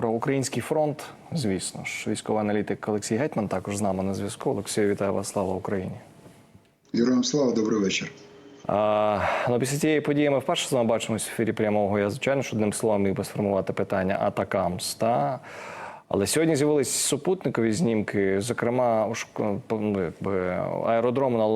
про український фронт. Звісно ж, військовий аналітик Олексій Гетьман також з нами на зв'язку. Олексію, вітаю вас, слава Україні. Героям слава, добрий вечір. А, ну, після цієї події ми вперше з вами бачимося в ефірі прямого. Я звичайно ж одним словом міг би сформувати питання Атакамс. Та? Але сьогодні з'явились супутникові знімки, зокрема, ну, аеродрому на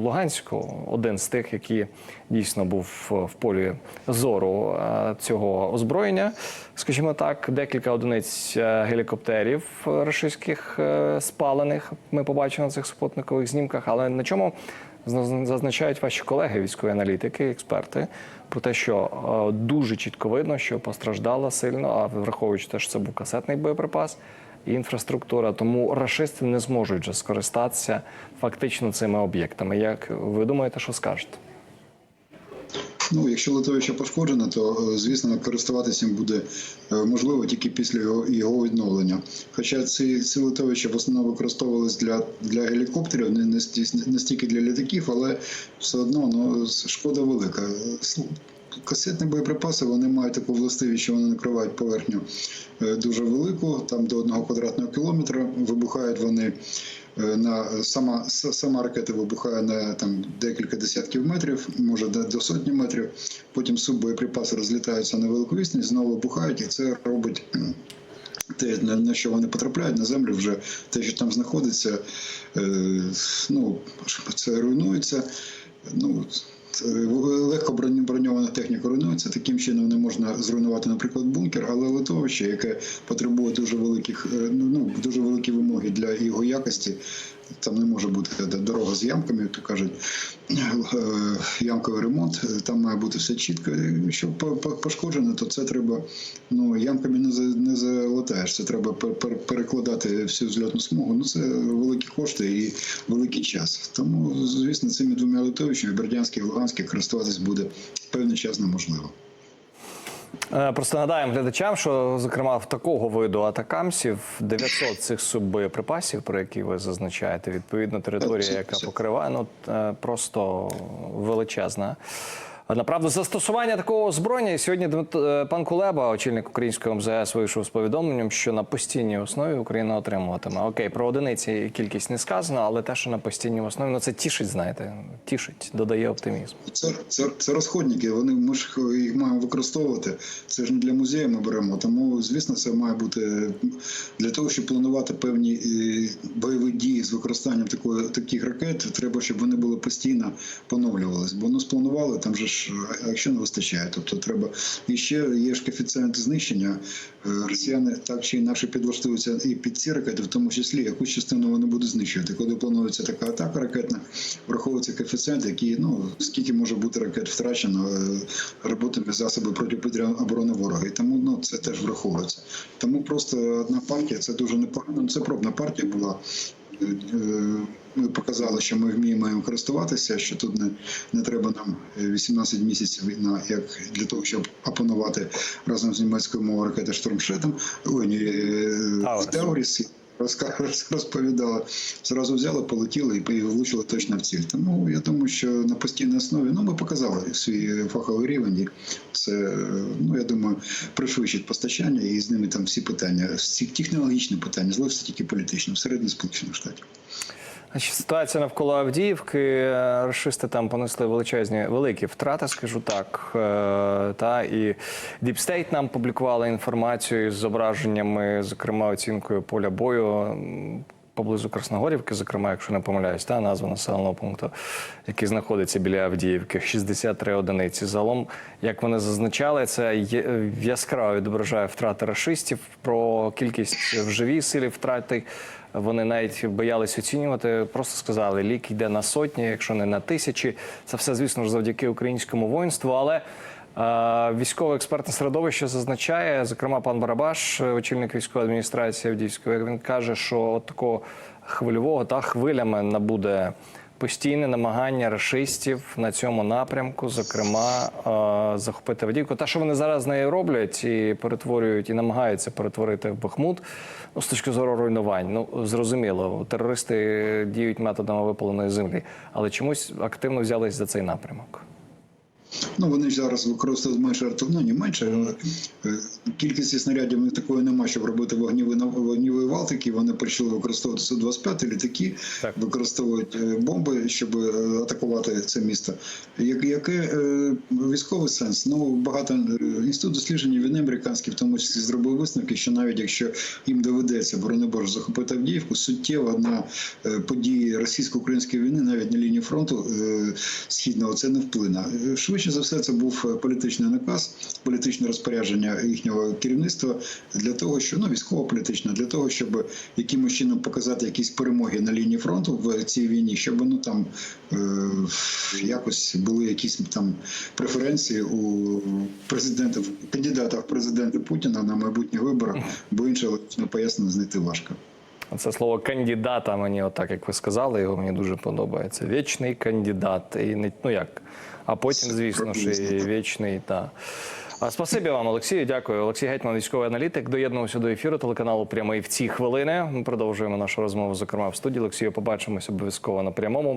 Луганську, один з тих, який дійсно був в полі зору е, цього озброєння. Скажімо так, декілька одиниць е, гелікоптерів російських е, спалених. Ми побачили на цих супутникових знімках. Але на чому зазначають ваші колеги, військові аналітики, експерти, про те, що е, дуже чітко видно, що постраждала сильно, а враховуючи те, що це був касетний боєприпас і інфраструктура, тому рашисти не зможуть вже скористатися фактично цими об'єктами. Як ви думаєте, що скажете? Ну, якщо литовище пошкоджено, то е, звісно користуватися їм буде е, можливо тільки після його, його відновлення. Хоча ці, ці литовища в основному використовувались для, для гелікоптерів, не, не, стільки для літаків, але все одно ну, шкода велика. Касетні боєприпаси вони мають таку властивість, що вони накривають поверхню е, дуже велику, там до одного квадратного кілометра. Вибухають вони на сама сама ракета вибухає на там декілька десятків метрів, може до, сотні метрів. Потім суббоєприпаси розлітаються на велику вісність, знову вибухають, і це робить. Те, на, що вони потрапляють на землю, вже те, що там знаходиться, е, ну це руйнується. Ну легко бронь- броньована техніка руйнується. Таким чином не можна зруйнувати, наприклад, бункер, але литовище, яке потребує дуже великих, е, ну ну, дуже великі вимоги для його якості. Там не може бути дорога з ямками, як то кажуть, е, ямковий ремонт. е, Там має бути все чітко. Якщо по- по- пошкоджено, то це треба ну ямками не за не залатаєш. Це треба пер- пер- перекладати всю зльотну смугу. Ну це великі кошти і великий час. Тому, звісно, цими двома литовищами Бердянське і Луганське користуватись буде певний час неможливо. Е, Просто нагадаємо глядачам, що зокрема в такого виду атакамсів 900 цих суббоєприпасів, про які ви зазначаєте, відповідно територія, яка покриває, ну е, просто величезна. Направду, застосування такого озброєння сьогодні Дмит- е, пан Кулеба, очільник українського МЗС, вийшов з повідомленням, що на постійній основі Україна отримуватиме. Окей, про одиниці кількість не сказано, але те, що на постійній основі, ну це тішить, знаєте, тішить, додає оптимізм. Це, це, це розходники. Вони ми ж їх маємо використовувати. Це ж не для музею ми беремо. Тому, звісно, це має бути для того, щоб планувати певні е, бойові дії з використанням такої таких ракет. Треба, щоб вони були постійно поновлювались. Бо ну спланували там же ж, якщо не вистачає, тобто треба і ще є ж коефіцієнт знищення. Е, Росіяни так чи інакше підлаштуються і під ці ракети, в тому числі якусь частину вони будуть знищувати. Коли планується така атака ракетна, враховується коефіцієнт, який ну скільки може бути ракет втрачено е, роботами засоби протиповітряної оборони ворога. І тому ну це теж враховується. Тому просто одна партія це дуже непогано. Ну, Це пробна партія була. Е, е, Ми показали, що ми вміємо їм користуватися, що тут не, не треба нам е, 18 місяців на як для того, щоб опанувати разом з німецькою мовою ракети штурмшетом. Ой, ні, е, Тауріс розповідала. Зразу взяли, полетіли і влучили точно в ціль. Тому я думаю, що на постійній основі ну ми показали свій фаховий рівень. Це ну я думаю, пришвидшить постачання і з ними там всі питання, всі технологічні питання, залишиться тільки політично всередині Сполучених Штатів. Ситуація навколо Авдіївки. е, Рашисти там понесли величезні великі втрати, скажу так. Е, Та і State нам публікували інформацію з зображеннями, зокрема оцінкою поля бою. Поблизу Красногорівки, зокрема, якщо не помиляюсь, та назва населеного пункту, який знаходиться біля Авдіївки, 63 одиниці. Загалом, як вони зазначали, це яскраво відображає втрати рашистів. Про кількість в живій силі втрати вони навіть боялись оцінювати. Просто сказали, лік йде на сотні, якщо не на тисячі. Це все, звісно ж, завдяки українському воїнству. Але військове експертне середовище зазначає, зокрема, пан Барабаш, очільник військової адміністрації Авдіївської, він каже, що от такого хвильового та хвилями набуде. Постійне намагання рашистів на цьому напрямку, зокрема, захопити Авдіївку. Те, що вони зараз нею роблять і перетворюють, і намагаються перетворити в Бахмут, ну, з точки зору руйнувань. Ну зрозуміло, терористи діють методами випаленої землі, але чомусь активно взялись за цей напрямок. Ну, вони ж зараз використовують менше ну, не менше, е, кількості снарядів них такої немає, щоб робити вогніві, вогніві валтики. Вони почали використовувати Су-25 літаки, Так. використовують е, бомби, щоб е, атакувати це місто. Як, яке військовий сенс? Ну, багато інститут досліджень війни американський, в тому числі зробив висновки, що навіть якщо їм доведеться, борони захопити Авдіївку, суттєво на події російсько-української війни, навіть на лінії фронту східного, це не вплине. Е, Швидше за все, це був е, політичний наказ, політичне розпорядження їхнього керівництва для того, що ну військово-політичне, для того, щоб якимось чином показати якісь перемоги на лінії фронту в цій війні, щоб ну там е, якось були якісь там преференції у президента, кандидата в президенти Путіна на майбутніх виборах, бо інше логічне пояснення знайти важко. Це слово кандидата мені, отак як ви сказали, його мені дуже подобається. Вічний кандидат. І не ну як. А потім, звісно ж, вічний та. Спасибі вам, Олексію. Дякую. Олексій Гетьман, військовий аналітик, доєднувся до ефіру телеканалу Прямий в ці хвилини. Ми продовжуємо нашу розмову, зокрема в студії. Олексію, побачимось обов'язково на прямому.